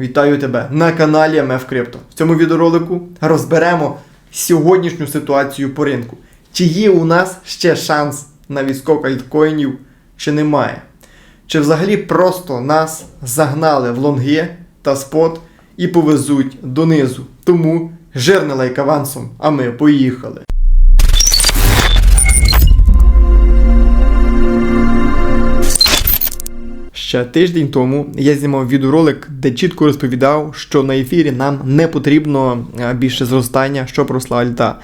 Вітаю тебе на каналі МФ Крипто. В цьому відеоролику розберемо сьогоднішню ситуацію по ринку. Чи є у нас ще шанс на відскок альткоїнів, чи немає? Чи взагалі просто нас загнали в лонги та спот і повезуть донизу? Тому жирний лайк авансом, а ми поїхали. Ще тиждень тому я знімав відеоролик, де чітко розповідав, що на ефірі нам не потрібно е, більше зростання, щоб росла альта.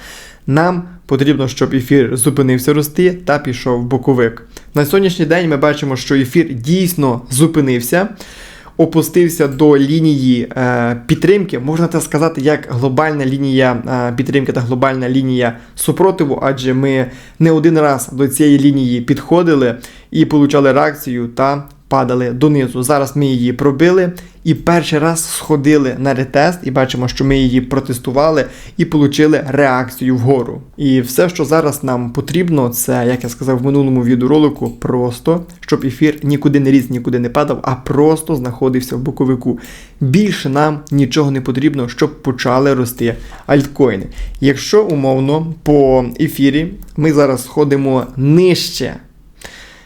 Нам потрібно, щоб ефір зупинився рости та пішов боковик. На сьогоднішній день ми бачимо, що ефір дійсно зупинився. Опустився до лінії е, підтримки, можна так сказати, як глобальна лінія е, підтримки та глобальна лінія супротиву, адже ми не один раз до цієї лінії підходили і получали реакцію та падали донизу. Зараз ми її пробили і перший раз сходили на ретест, і бачимо, що ми її протестували і отримали реакцію вгору. І все, що зараз нам потрібно, це, як я сказав в минулому відеоролику, просто щоб ефір нікуди не ріс, нікуди не падав, а просто знаходився в боковику. Більше нам нічого не потрібно, щоб почали рости альткоїни. Якщо умовно по ефірі ми зараз сходимо нижче.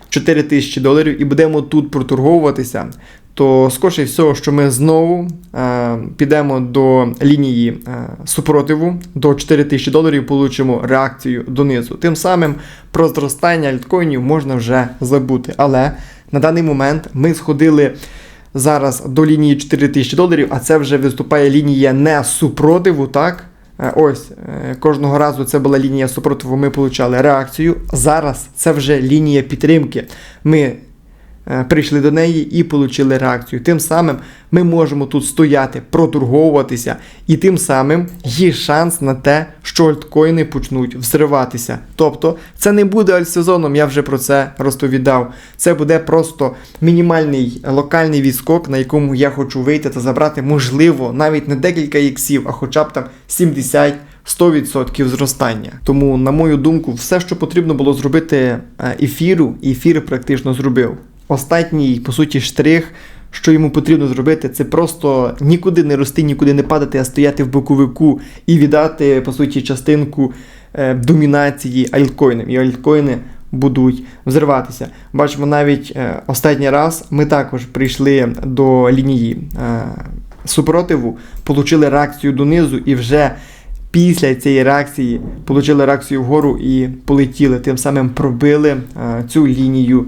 4 тисячі доларів і будемо тут проторговуватися, то скоріше всього, що ми знову е, підемо до лінії е, супротиву до 4 тисячі доларів, получимо реакцію донизу. Тим самим про зростання альткоїнів можна вже забути. Але на даний момент ми сходили. Зараз до лінії 4 тисячі доларів, а це вже виступає лінія не супротиву, так? Е, Ось е, кожного разу це була лінія супротиву, ми отримали реакцію. Зараз це вже лінія підтримки. Ми прийшли до неї і отримали реакцію. Тим самим ми можемо тут стояти, проторговуватися, і тим самим є шанс на те, що альткоїни почнуть взриватися. Тобто це не буде альтсезоном, я вже про це розповідав. Це буде просто мінімальний локальний відскок, на якому я хочу вийти та забрати, можливо, навіть не декілька іксів, а хоча б там 70. 100% зростання. Тому, на мою думку, все, що потрібно було зробити е, ефіру, ефір практично зробив. Останній, по суті, штрих, що йому потрібно зробити, це просто нікуди не рости, нікуди не падати, а стояти в боковику і віддати, по суті, частинку е, домінації альткоїнам. І альткоїни будуть взриватися. Бачимо, навіть е, останній раз ми також прийшли до лінії е, супротиву, отримали реакцію донизу і вже. Після цієї реакції отримали реакцію вгору і полетіли, тим самим пробили а, цю лінію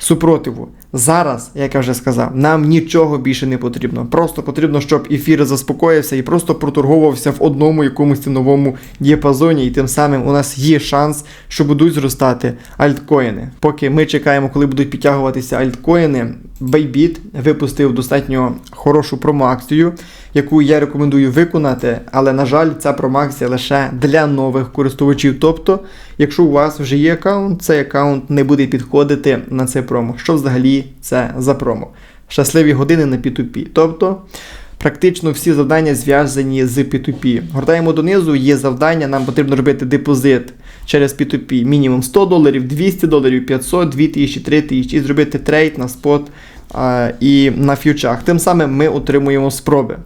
супротиву. Зараз, як я вже сказав, нам нічого більше не потрібно. Просто потрібно, щоб ефір заспокоївся і просто проторговувався в одному якомусь новому діапазоні, і тим самим у нас є шанс, що будуть зростати альткоїни. Поки ми чекаємо, коли будуть підтягуватися альткоїни, Bybit випустив достатньо хорошу промоакцію, яку я рекомендую виконати, але, на жаль, ця промоакція лише для нових користувачів. Тобто, якщо у вас вже є аккаунт, цей аккаунт не буде підходити на цей промо. Що взагалі це за промо? Щасливі години на P2P. Тобто, Практично всі завдання зв'язані з P2P. Гортаємо донизу, є завдання, нам потрібно робити депозит через P2P мінімум 100 доларів, 200 доларів, 500, 2000, 3000 і зробити трейд на спот а, і на фьючах. Тим самим ми отримуємо спроби.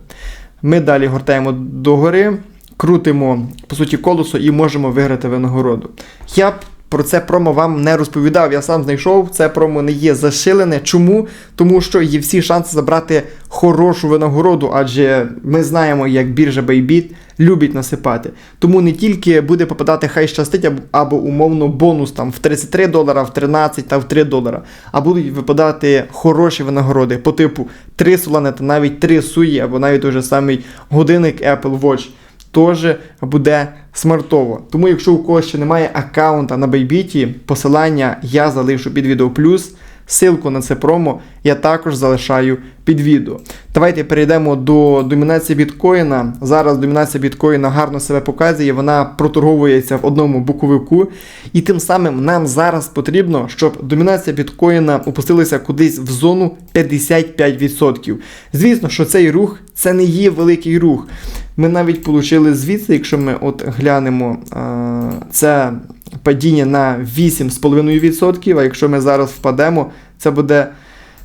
Ми далі гортаємо догори, крутимо по суті колесо і можемо виграти винагороду. Я б про це промо вам не розповідав. Я сам знайшов, це промо не є зашилене. Чому? Тому що є всі шанси забрати хорошу винагороду, адже ми знаємо, як біржа Bybit любить насипати. Тому не тільки буде попадати хай щастить, або, умовно бонус там в 33 долара, в 13 та в 3 долара, а будуть випадати хороші винагороди по типу 3 солани та навіть 3 суї, або навіть той же самий годинник Apple Watch теж буде смартово. Тому, якщо у когось ще немає аккаунта на Bybit, посилання я залишу під відео плюс. Силку на це промо я також залишаю під відео. Давайте перейдемо до домінації біткоїна. Зараз домінація біткоїна гарно себе показує, вона проторговується в одному боковику. І тим самим нам зараз потрібно, щоб домінація біткоїна опустилася кудись в зону 55%. Звісно, що цей рух це не є великий рух. Ми навіть отримали звідси, якщо ми от глянемо, це падіння на 8,5%, а якщо ми зараз впадемо, це буде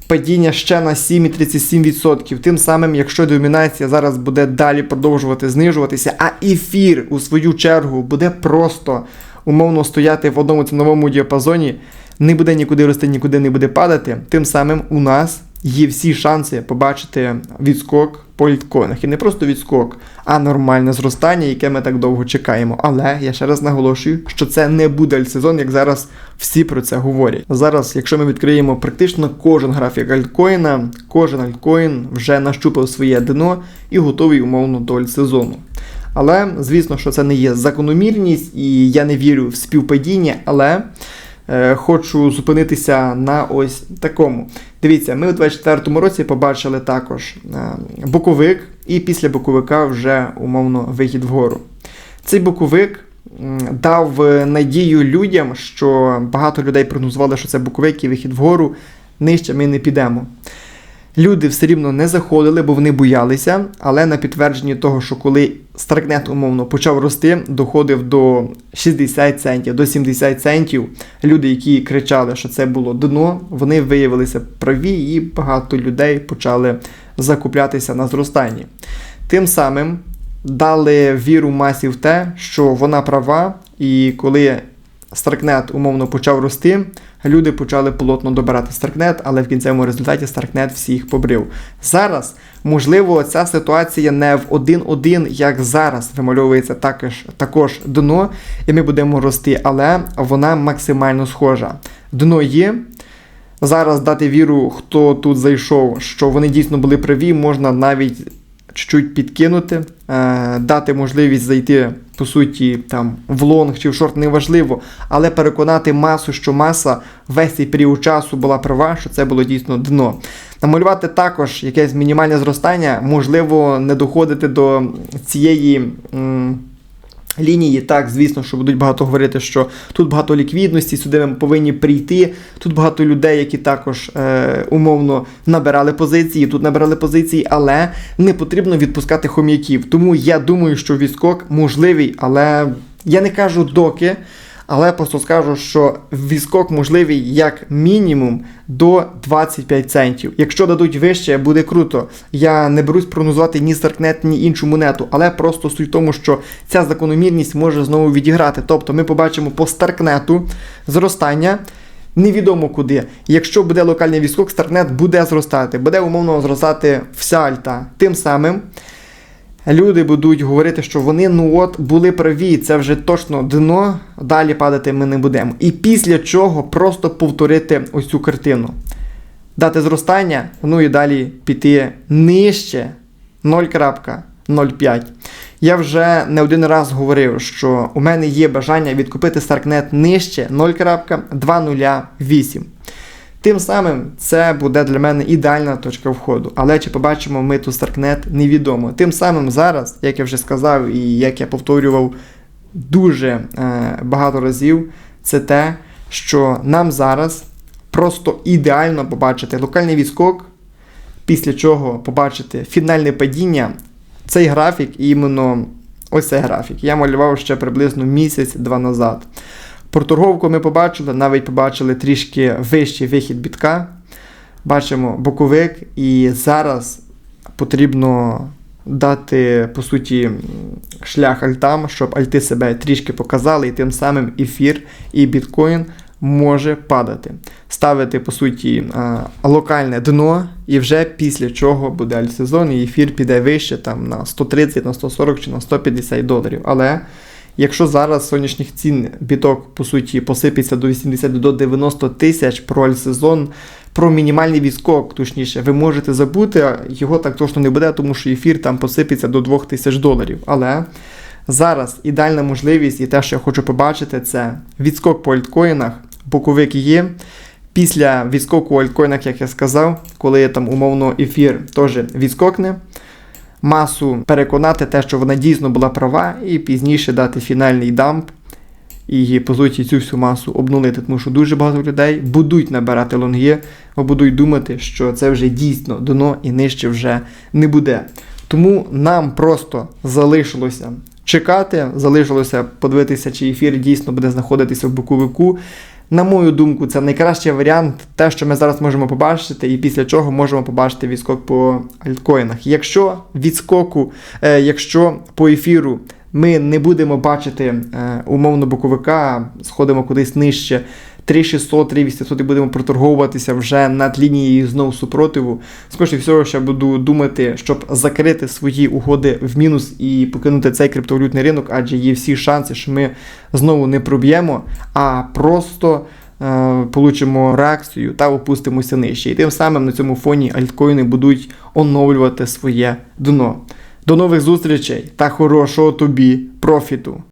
падіння ще на 7,37%. Тим самим, якщо домінація зараз буде далі продовжувати знижуватися, а ефір у свою чергу буде просто умовно стояти в одному ціновому діапазоні, не буде нікуди рости, нікуди не буде падати, тим самим у нас є всі шанси побачити відскок по літкоїнах. І не просто відскок, а нормальне зростання, яке ми так довго чекаємо. Але я ще раз наголошую, що це не буде альтсезон, як зараз всі про це говорять. Зараз, якщо ми відкриємо практично кожен графік альткоїна, кожен альткоїн вже нащупав своє дно і готовий умовно до альтсезону. Але звісно, що це не є закономірність, і я не вірю в співпадіння, але хочу зупинитися на ось такому. Дивіться, ми у 24-му році побачили також е, боковик, і після боковика вже умовно вихід вгору. Цей боковик дав е, надію людям, що багато людей прогнозували, що це боковик і вихід вгору, нижче ми не підемо. Люди все рівно не заходили, бо вони боялися, але на підтвердженні того, що коли Старкнет умовно почав рости, доходив до 60 центів, до 70 центів. Люди, які кричали, що це було дно, вони виявилися праві, і багато людей почали закуплятися на зростанні. Тим самим дали віру масі в те, що вона права, і коли Старкнет умовно почав рости, люди почали плотно добирати Старкнет, але в кінцевому результаті Старкнет всіх побрив. Зараз, можливо, ця ситуація не в один-один, як зараз вимальовується також, також дно, і ми будемо рости, але вона максимально схожа. Дно є. Зараз дати віру, хто тут зайшов, що вони дійсно були праві, можна навіть чуть-чуть підкинути, е, дати можливість зайти, по суті, там в лонг чи в шорт, неважливо, але переконати масу, що маса весь цей період часу була права, що це було дійсно дно. Намалювати також якесь мінімальне зростання, можливо, не доходити до цієї. М- Лінії, так, звісно, що будуть багато говорити, що тут багато ліквідності, сюди ми повинні прийти. Тут багато людей, які також е, умовно набирали позиції, тут набирали позиції, але не потрібно відпускати хом'яків. Тому я думаю, що відскок можливий, але я не кажу доки. Але просто скажу, що відскок можливий як мінімум до 25 центів. Якщо дадуть вище, буде круто. Я не берусь прогнозувати ні Старкнет, ні іншу монету, але просто суть в тому, що ця закономірність може знову відіграти. Тобто ми побачимо по Старкнету зростання. Невідомо куди. Якщо буде локальний відскок, Старкнет буде зростати, буде умовно зростати вся альта. Тим самим люди будуть говорити, що вони ну от були праві, це вже точно дно, далі падати ми не будемо. І після чого просто повторити ось цю картину. Дати зростання, ну і далі піти нижче 0.05. Я вже не один раз говорив, що у мене є бажання відкупити Старкнет нижче 0.208. Тим самим це буде для мене ідеальна точка входу. Але чи побачимо ми ту Старкнет, невідомо. Тим самим зараз, як я вже сказав, і як я повторював дуже е, багато разів, це те, що нам зараз просто ідеально побачити локальний відскок, після чого побачити фінальне падіння. Цей графік, іменно ось цей графік, я малював ще приблизно місяць-два назад. Проторговку ми побачили, навіть побачили трішки вищий вихід бітка. Бачимо боковик, і зараз потрібно дати, по суті, шлях альтам, щоб альти себе трішки показали, і тим самим ефір і біткоін може падати. Ставити, по суті, локальне дно, і вже після чого буде альтсезон, і ефір піде вище там, на 130, на 140 чи на 150 доларів. Але Якщо зараз сонячних цін біток, по суті, посипеться до 80 до 90 тисяч про альсезон, про мінімальний відскок, точніше, ви можете забути, його так точно не буде, тому що ефір там посипеться до 2 тисяч доларів. Але зараз ідеальна можливість і те, що я хочу побачити, це відскок по альткоїнах, боковик є. Після відскоку альткоїнах, як я сказав, коли там умовно ефір теж відскокне масу переконати те, що вона дійсно була права, і пізніше дати фінальний дамп. І, по суті, цю всю масу обнулити, тому що дуже багато людей будуть набирати лонги, або будуть думати, що це вже дійсно дно і нижче вже не буде. Тому нам просто залишилося чекати, залишилося подивитися, чи ефір дійсно буде знаходитися в боковику. На мою думку, це найкращий варіант, те, що ми зараз можемо побачити, і після чого можемо побачити відскок по альткоїнах. Якщо відскоку, е, якщо по ефіру ми не будемо бачити е, умовно боковика, сходимо кудись нижче 3600, 3800 і будемо проторговуватися вже над лінією знову супротиву. Скоріше всього, ще буду думати, щоб закрити свої угоди в мінус і покинути цей криптовалютний ринок, адже є всі шанси, що ми знову не проб'ємо, а просто е, получимо реакцію та опустимося нижче. І тим самим на цьому фоні альткоїни будуть оновлювати своє дно. До нових зустрічей та хорошого тобі профіту!